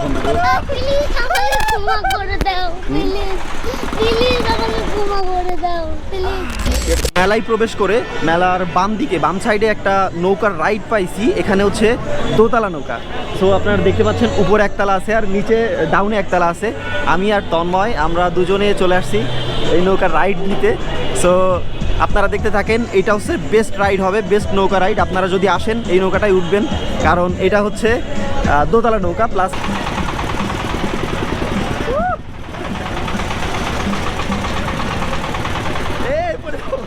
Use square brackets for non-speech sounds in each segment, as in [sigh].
বন্ধুদের প্লিজ আমাকে ক্ষমা করে দাও প্লিজ প্লিজ আমাকে ক্ষমা করে দাও প্লিজ মেলায় প্রবেশ করে মেলার বাম দিকে বাম সাইডে একটা নৌকার রাইড পাইছি। এখানে হচ্ছে দোতলা নৌকা। সো আপনারা দেখতে পাচ্ছেন উপরে একতলা আছে আর নিচে ডাউনে একতলা আছে। আমি আর তন্ময় আমরা দুজনে চলে আসছি এই নৌকার রাইড নিতে। সো আপনারা দেখতে থাকেন এটা হচ্ছে বেস্ট রাইড হবে বেস্ট নৌকা রাইড আপনারা যদি আসেন এই নৌকাটাই উঠবেন। কারণ এটা হচ্ছে দোতলা নৌকা প্লাস প্লিজ আমাকে ক্ষমা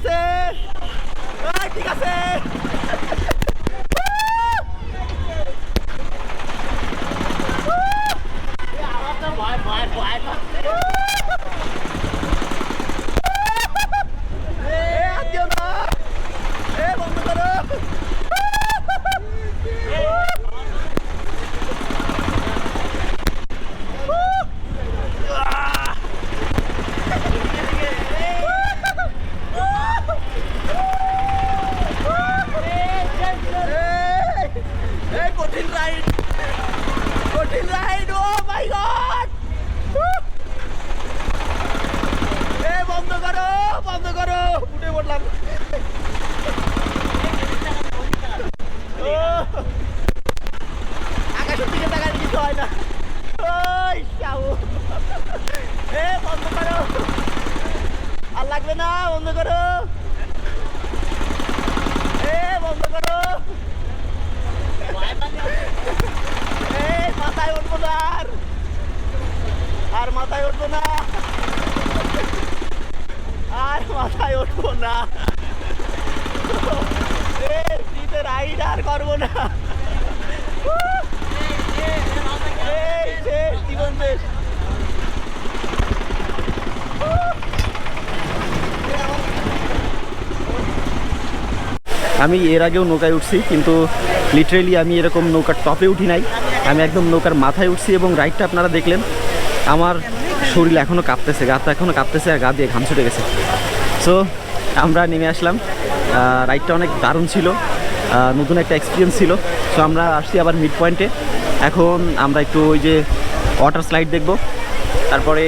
এই ঠিক আছে। ভয় ভয় আছে এ, হাত দিও না। এ, বন্ধ করো। এই, এই কঠিন রাইড কঠিন রাইড ও মাই গড এ বন্ধ করো বন্ধ করো উঠে পড়লাম ও, আকাশের দিকে তাকালে কিছু হয় না ওই শাউ এ বন্ধ করো। আর লাগবে না, বন্ধ করো। এ বন্ধ করো। এই মাথায় উঠবো না আর। আর মাথায় উঠবো না। আর মাথায় উঠবো না। এ রাইড আর করব না। [laughs] আমি এর আগেও নৌকায় উঠছি, কিন্তু লিটারেলি আমি এরকম নৌকার টপে উঠি নাই। আমি একদম নৌকার মাথায় উঠছি এবং রাইডটা আপনারা দেখলেন, আমার শরীর এখনও কাঁপতেছে, গাটা এখনও কাঁপতেছে আর গা দিয়ে ঘাম ছুটে গেছে। সো আমরা নেমে আসলাম। রাইডটা অনেক দারুণ ছিল নতুন একটা এক্সপিরিয়েন্স ছিল। সো আমরা আসছি আবার মিড পয়েন্টে এখন আমরা একটু ওই যে ওয়াটার স্লাইড দেখব। তারপরে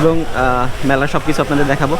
এবং মেলার সব কিছু আপনাদের দেখাবো।